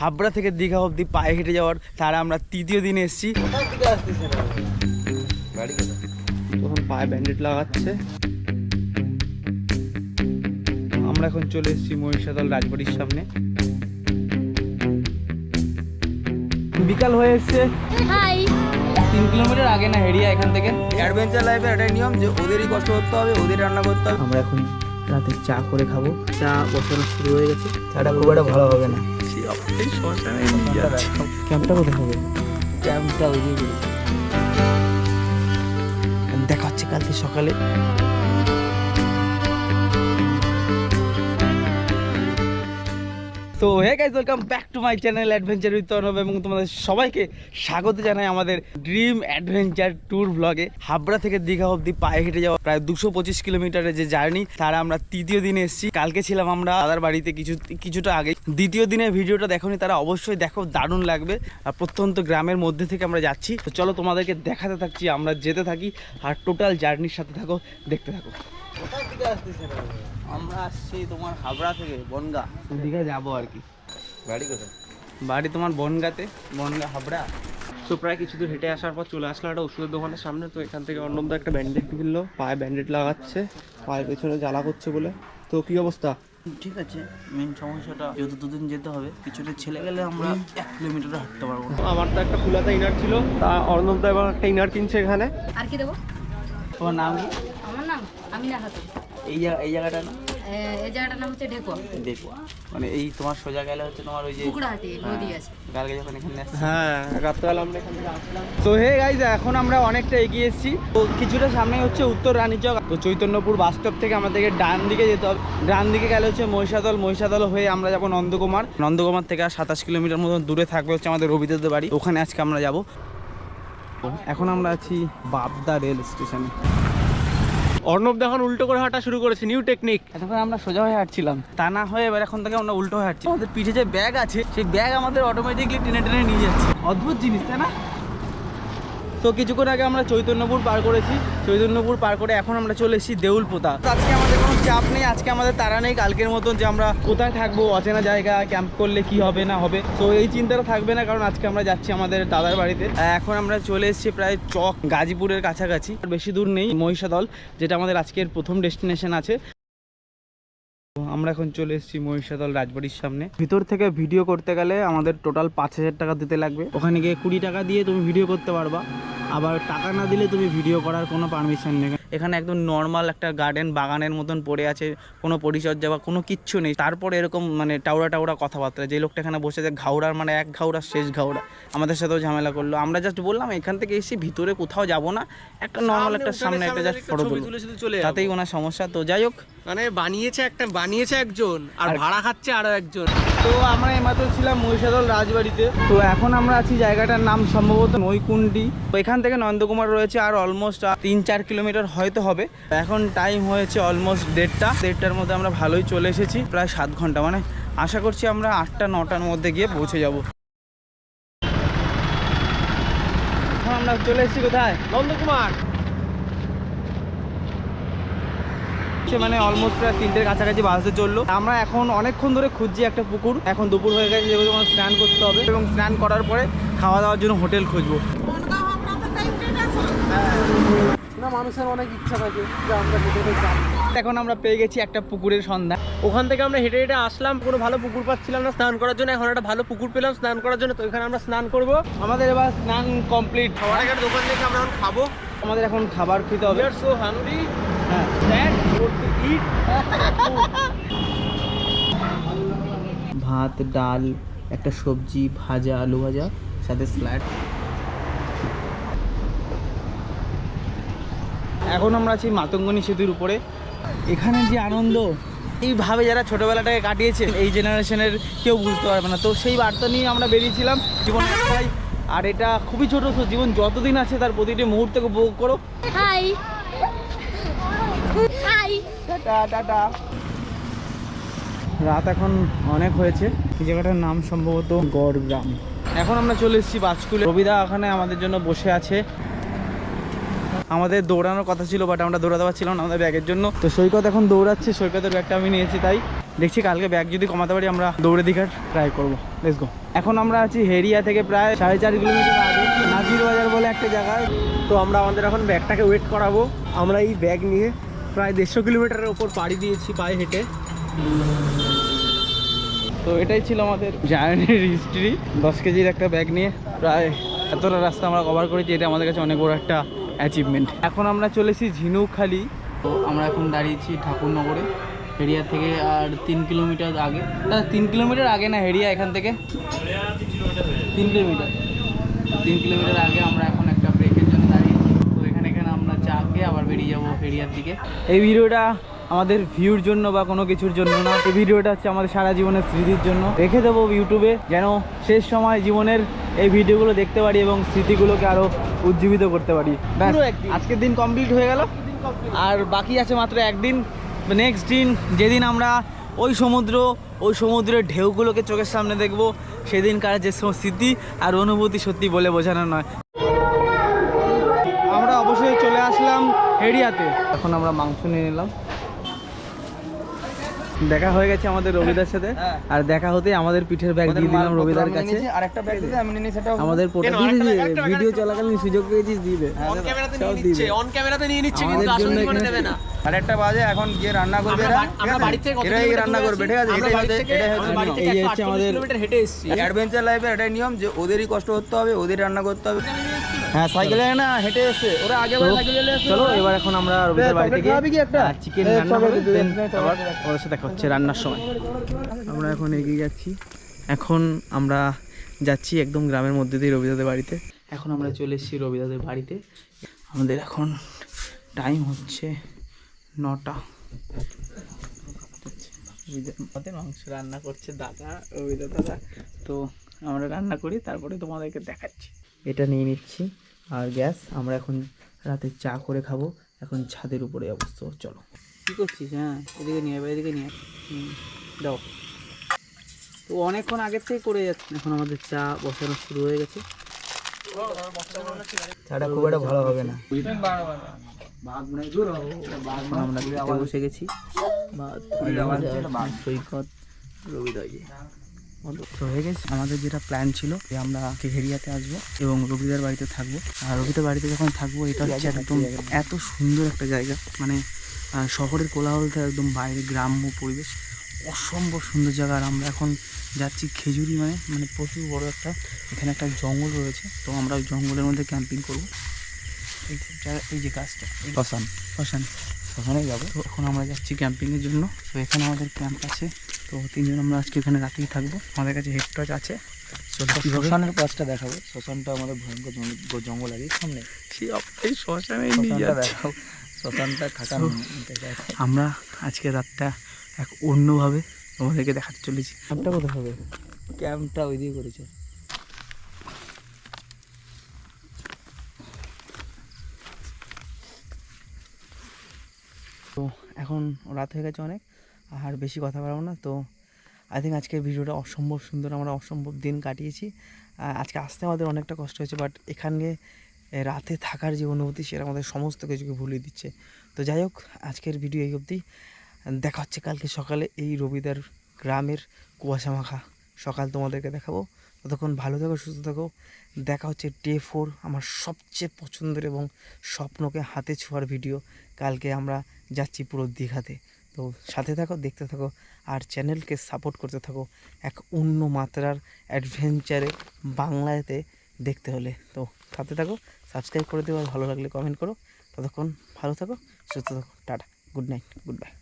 হাবড়া থেকে দীঘা অবধি পায়ে হেঁটে যাওয়ার তারা আমরা তৃতীয় দিনে এসেছি। তখন পায়ে ব্যান্ডেড লাগাচ্ছে। আমরা এখন চলে এসেছি মহিষাদল রাজবাড়ির সামনে। বিকাল হয়ে এসছে। তিন কিলোমিটার আগে না হেরিয়া এখান থেকে। অ্যাডভেঞ্চার লাইফের এটাই নিয়ম যে ওদেরই কষ্ট করতে হবে ওদের রান্না করতে হবে। আমরা এখন রাতে চা করে খাব। চা বসানো শুরু হয়ে গেছে। চাটা খুব একটা ভালো হবে না। ক্যাম্পটা কোথায় হবে? ক্যাম্পটা ওই দিকে দেখা হচ্ছে কালকে সকালে। তো hey guys welcome back to my channel adventure with Arnab এবং তোমাদের সবাইকে স্বাগত জানাই আমাদের ড্রিম অ্যাডভেঞ্চার ট্যুর ব্লগে হাবড়া থেকে দীঘা অবধি পায়ে হেঁটে যাওয়া প্রায় দুশো পঁচিশ কিলোমিটারের যে জার্নি, তারা আমরা তৃতীয় দিনে এসেছি। কালকে ছিলাম আমরা দাদার বাড়িতে কিছু, কিছুটা আগে। দ্বিতীয় দিনে ভিডিওটা দেখোনি তারা অবশ্যই দেখো, দারুণ লাগবে। আর প্রত্যন্ত গ্রামের মধ্যে থেকে আমরা যাচ্ছি। তো চলো তোমাদেরকে দেখাতে থাকছি, আমরা যেতে থাকি। আর টোটাল জার্নির সাথে থাকো, দেখতে থাকো। আমরা আসছি তোমার হাবড়া থেকে বনগা। দীঘা যাব আর কি। বাড়ি কোথায়? বাড়ি তোমার বনগাতে বনগা হাবড়া। তো প্রায় কিছু দূর হেঁটে আসার পর চলে আসলাম একটা ওষুধের দোকানের সামনে। তো এখান থেকে অর্ণবদা একটা ব্যান্ডেড কিনলো পায়ে ব্যান্ডেড লাগাচ্ছে পায়ের পেছনে জ্বালা করছে বলে। তো কি অবস্থা? ঠিক আছে মেন সমস্যাটা যেহেতু দুদিন যেতে হবে কিছুটা ছেলে গেলে আমরা এক কিলোমিটার হাঁটতে পারব। আমার তো একটা ফুলাতা ইনার ছিল তা অর্ণবদা এবার একটা ইনার কিনছে এখানে। আর কি দেবো? তোমার নাম কি? এই জায়গা এই জায়গাটা না এই জায়গাটার নাম হচ্ছে ঢেকুয়া। মানে এই তোমার সোজা গেলে হচ্ছে তোমার ওই যে কুকুড়াহাটি নদী আছে। কালকে যখন এখানে হ্যাঁ রাত্রেবেলা আমরা এখান থেকে আসলাম। তো হে গাইজ এখন আমরা অনেকটা এগিয়ে এসেছি। তো কিছুটা সামনে হচ্ছে উত্তর রানীচক। তো চৈতন্যপুর বাস স্টপ থেকে আমাদেরকে ডান দিকে যেতে হবে। ডান দিকে গেলে হচ্ছে মহিষাদল। মহিষাদল হয়ে আমরা যাব নন্দকুমার। নন্দকুমার থেকে আর সাতাশ কিলোমিটার মতন দূরে থাকবে হচ্ছে আমাদের রবিদের বাড়ি। ওখানে আজকে আমরা যাব। এখন আমরা আছি বাবদা রেল স্টেশনে। অর্ণব দেখুন উল্টো করে হাঁটা শুরু করেছে নিউ টেকনিক এতক্ষণ আমরা সোজা হয়ে হাঁটছিলাম। তা না হয়ে এবার এখন থেকে আমরা উল্টো হয়ে হাঁটছি। আমাদের পিঠে যে ব্যাগ আছে, সেই ব্যাগ আমাদের অটোমেটিকলি টেনে টেনে নিয়ে যাচ্ছে। অদ্ভুত জিনিস, তাই না? তো কিছুক্ষণ আগে আমরা চৈতন্যপুর পার করেছি। চৈতন্যপুর পার করে এখন আমরা চলে এসেছি দেউল পোতা আজকে আমাদের কোনো চাপ নেই, আজকে আমাদের তারা নেই। কালকের মতন যে আমরা কোথায় থাকব, অচেনা জায়গা ক্যাম্প করলে কি হবে, না হবে। তো এই চিন্তাটা থাকবে না, কারণ আজকে আমরা যাচ্ছি আমাদের দাদার বাড়িতে। এখন আমরা চলে এসেছি প্রায় চক গাজীপুরের কাছাকাছি। বেশি দূর নেই মহিষাদল, যেটা আমাদের আজকের প্রথম ডেস্টিনেশন আছে। আমরা এখন চলে এসেছি মহিষাদল রাজবাড়ির সামনে। ভিতর থেকে ভিডিও করতে গেলে আমাদের টোটাল পাঁচ হাজার টাকা দিতে লাগবে। ওখানে গিয়ে কুড়ি টাকা দিয়ে তুমি ভিডিও করতে পারবা। আবার টাকা না দিলে তুমি ভিডিও করার কোনো পারমিশন নেই। এখানে একদম নর্মাল একটা গার্ডেন বাগানের মতন পড়ে আছে। কোনো পরিচর্যা বা কোনো কিচ্ছু নেই। তারপরে এরকম মানে টাউরা টাউরা কথাবার্তা। যে লোকটা এখানে বসে আছে ঘাউড়ার মানে এক ঘাউড়া শেষ ঘাউড়া। আমাদের সাথেও ঝামেলা করল। আমরা জাস্ট বললাম এখান থেকে এসে ভিতরে কোথাও যাব না। একটা নর্মাল একটা সামনে একটা জাস্ট ফটো তুলবো চলে তাতেই ওনার সমস্যা। তো যাই হোক মানে বানিয়েছে একটা বানিয়েছে একজন আর ভাড়া খাচ্ছে আরও একজন। তো আমরা এইমাত্র ছিলাম মহিষাদল রাজবাড়িতে। তো এখন আমরা আছি জায়গাটার নাম সম্ভবত নৈকুণ্ডি। তো এখান থেকে নন্দকুমার রয়েছে আর অলমোস্ট তিন চার কিলোমিটার হয়তো হবে। এখন টাইম হয়েছে অলমোস্ট দেড়টা। দেড়টার মধ্যে আমরা ভালোই চলে এসেছি প্রায় সাত ঘণ্টা। মানে আশা করছি আমরা আটটা নটার মধ্যে গিয়ে পৌঁছে যাব। এখন আমরা চলে এসেছি কোথায়? নন্দকুমার! হচ্ছে মানে অলমোস্ট প্রায় তিনটের কাছাকাছি বাসে চলল। আমরা এখন অনেকক্ষণ ধরে খুঁজছি একটা পুকুর। এখন দুপুর হয়ে গেছে যেহেতু আমার স্নান করতে হবে। এবং স্নান করার পরে খাওয়া দাওয়ার জন্য হোটেল খুঁজবো। না মানুষের অনেক ইচ্ছা থাকে যে আমরা। এখন আমরা পেয়ে গেছি একটা পুকুরের সন্ধান। ওখান থেকে আমরা হেঁটে হেঁটে আসলাম কোনো ভালো পুকুর পাচ্ছিলাম না। স্নান করার জন্য এখন একটা ভালো পুকুর পেলাম স্নান করার জন্য তো এখানে আমরা স্নান করব। আমাদের এবার স্নান কমপ্লিট। খাবার দোকান থেকে আমরা এখন খাব। আমাদের এখন খাবার খেতে হবে। So hungry হ্যাঁ। ভাত, ডাল, একটা সবজি, ভাজা, আলু ভাজা, সাথে স্যালাড এখন আমরা আছি মাতঙ্গনী সেতুর উপরে। এখানে যে আনন্দ এইভাবে যারা ছোটোবেলাটাকে কাটিয়েছে, এই জেনারেশনের কেউ বুঝতে পারবে না। তো সেই বার্তা নিয়ে আমরা বেরিয়েছিলাম। জীবন আর এটা খুবই ছোট জীবন যতদিন আছে তার প্রতিটি মুহূর্তকে উপভোগ করো। Hi tata tata. রাত এখন অনেক হয়েছে। এই জায়গাটার নাম সম্ভবত গড় গ্রাম এখন আমরা চলে এসেছি বাজকুলে রবিদা ওখানে আমাদের জন্য বসে আছে। আমাদের দৌড়ানোর কথা ছিল বাট আমরা দৌড়াতে পারছিলাম না আমাদের ব্যাগের জন্য। তো সৈকত এখন দৌড়াচ্ছে। সৈকতের ব্যাগটা আমি নিয়েছি, তাই দেখছি কালকে ব্যাগ যদি কমাতে পারি, আমরা দৌড়ে দীঘার ট্রাই করব। লেটস গো এখন আমরা আছি হেরিয়া থেকে প্রায় সাড়ে চার কিলোমিটার আগে, নাজির বাজার বলে একটা জায়গায়। তো আমরা আমাদের এখন ব্যাগটাকে ওয়েট করাবো। আমরা এই ব্যাগ নিয়ে প্রায় দেড়শো কিলোমিটারের ওপর পাড়ি দিয়েছি পায়ে হেঁটে। তো এটাই ছিল আমাদের জার্নির হিস্ট্রি। দশ কেজির একটা ব্যাগ নিয়ে প্রায় এতটা রাস্তা আমরা কভার করেছি, এটা আমাদের কাছে অনেক বড় একটা অ্যাচিভমেন্ট এখন আমরা চলেছি ঝিনুকখালি। তো আমরা এখন দাঁড়িয়েছি ঠাকুরনগরে হেরিয়া থেকে আর তিন কিলোমিটার আগে। না, তিন কিলোমিটার আগে না হেরিয়া এখান থেকে। তিন কিলোমিটার। তিন কিলোমিটার আগে আমরা এখন একটা ব্রেকের জন্য দাঁড়িয়েছি তো এখানে এখানে খেয়ে আবার বেরিয়ে যাব হেরিয়ার দিকে। এই ভিডিওটা আমাদের ভিউর জন্য বা কোনো কিছুর জন্য না এই ভিডিওটা হচ্ছে আমাদের সারা জীবনের স্মৃতির জন্য। রেখে দেবো ইউটিউবে যেন শেষ সময় জীবনের এই ভিডিওগুলো দেখতে পারি এবং স্মৃতিগুলোকে আরও উজ্জীবিত করতে পারি। আজকের দিন কমপ্লিট হয়ে গেল। আর বাকি আছে মাত্র একদিন। নেক্সট দিন যেদিন আমরা ওই সমুদ্র ওই সমুদ্রের ঢেউগুলোকে চোখের সামনে দেখব সেদিনকার যে স্মৃতি আর অনুভূতি সত্যি বলে বোঝানো নয়। এরিয়াতে। এখন আমরা মাংস নিয়ে নিলাম। দেখা হয়ে গেছে আমাদের রবিদার সাথে। আর দেখা হতে আমাদের পিঠের ব্যাগ দিয়ে দিলাম রবিদার কাছে। আরেকটা ব্যাগ দিতে আমি নিয়ে সেটা আমাদের পোটা দিয়ে দিয়েছে ভিডিও চলাকালীন সুযোগ পেয়েছিস দিবে। অন ক্যামেরাতে নিয়ে নিচ্ছে অন ক্যামেরাতে নিয়ে নিচ্ছে কিন্তু আসলে জীবনে দেবে না। আরেকটা বাজে এখন গিয়ে রান্না করবে আমরা এরা, বাড়ি- আমরা বাড়ি থেকে কত কিলোমিটার রান্না করবে ঠিক আছে? বাড়ি হচ্ছে এই হচ্ছে আমাদের- কিলোমিটার হেঁটে এসেছি। অ্যাডভেঞ্চার লাইফের এটাই নিয়ম যে ওদেরই কষ্ট করতে হবে ওদেরই রান্না করতে হবে। হ্যাঁ সাইকেলে না হেঁটে এসে ওরা আগে চলো এবার এখন আমরা রবিদার বাড়ি থেকে চিকেন রান্না হবে then আবার ওদের সাথে দেখা হচ্ছে রান্নার সময়। আমরা এখন এগিয়ে যাচ্ছি। এখন আমরা যাচ্ছি একদম গ্রামের মধ্যে দিয়ে রবিদাদের বাড়িতে। এখন আমরা চলে এসেছি রবিদাদের বাড়িতে। আমাদের এখন টাইম হচ্ছে নটা। আমাদের মাংস রান্না করছে দাদা রবিদা দাদা। তো আমরা রান্না করি তারপরে তোমাদেরকে দেখাচ্ছি। এটা নিয়ে নিচ্ছি। আর গ্যাস আমরা এখন রাতে চা করে খাব। এখন ছাদের উপরে অবস্থা চলো। কী করছিস? হ্যাঁ এদিকে নিয়ে আয়, এদিকে নিয়ে দাও। তো অনেকক্ষণ আগের থেকে করে যাচ্ছে। এখন আমাদের চা বসানো শুরু হয়ে গেছে। চাটা খুব একটা ভালো হবে না। আমরা বসে গেছি। সৈকত রবিদয় তো হয়ে গেছে। আমাদের যেটা প্ল্যান ছিল যে আমরা হেরিয়াতে আসব এবং রবিদার বাড়িতে থাকব। আর রবিদার বাড়িতে যখন থাকব এটা হচ্ছে একদম এত সুন্দর একটা জায়গা। মানে শহরের কোলাহল থেকে একদম বাইরে গ্রাম্য পরিবেশ। অসম্ভব সুন্দর জায়গা। আর আমরা এখন যাচ্ছি খেজুরি মানে মানে প্রচুর বড় একটা এখানে একটা জঙ্গল রয়েছে। তো আমরা ওই জঙ্গলের মধ্যে ক্যাম্পিং করব। এই জায়গা- এই যে গাছটা শ্মশান। শ্মশান। শ্মশানে যাব। তো এখন আমরা যাচ্ছি ক্যাম্পিংয়ের জন্য। তো এখানে আমাদের ক্যাম্প আছে। তো তিনজন আমরা আজকে এখানে রাতেই থাকব। আমাদের কাছে হেড টর্চ আছে। শ্মশানের পাশটা দেখাবো। শ্মশানটা আমাদের ভয়ঙ্কর জঙ্গল- আছে সামনে। এই শ্মশানে নিয়ে শ্মশানটা যাচ্ছে। দেখাও। শ্মশানটা থাকা আমরা আজকে রাতটা এক অন্যভাবে তোমাদেরকে দেখাতে চলেছি। ক্যাম্পটা কোথায় হবে? ক্যাম্পটা ওই দিয়ে করেছে। তো এখন রাত হয়ে গেছে অনেক। আর বেশি কথা বলব না। তো আই থিঙ্ক আজকের ভিডিওটা অসম্ভব সুন্দর, আমরা অসম্ভব দিন কাটিয়েছি। আজকে আসতে আমাদের অনেকটা কষ্ট হয়েছে বাট এখানে রাতে থাকার যে অনুভূতি, সেটা আমাদের সমস্ত কিছুকে ভুলিয়ে দিচ্ছে। তো যাই হোক, আজকের ভিডিও এই অবধি। দেখা হচ্ছে কালকে সকালে এই রবিদার গ্রামের কুয়াশা মাখা। সকাল তোমাদেরকে দেখাবো। ততক্ষণ ভালো থাকো, সুস্থ থাকো। দেখা হচ্ছে ডে ফোর আমার সবচেয়ে পছন্দের এবং স্বপ্নকে হাতে ছোঁয়ার ভিডিও। কালকে আমরা যাচ্ছি পুরো দীঘাতে। তো সাথে থাকো, দেখতে থাকো আর চ্যানেলকে সাপোর্ট করতে থাকো এক অন্য মাত্রার অ্যাডভেঞ্চারে বাংলাতে দেখতে হলে। তো সাথে থাকো, সাবস্ক্রাইব করে দিও, আর ভালো লাগলে কমেন্ট করো। ততক্ষণ ভালো থাকো, সুস্থ থাকো, tata, good night, good bye.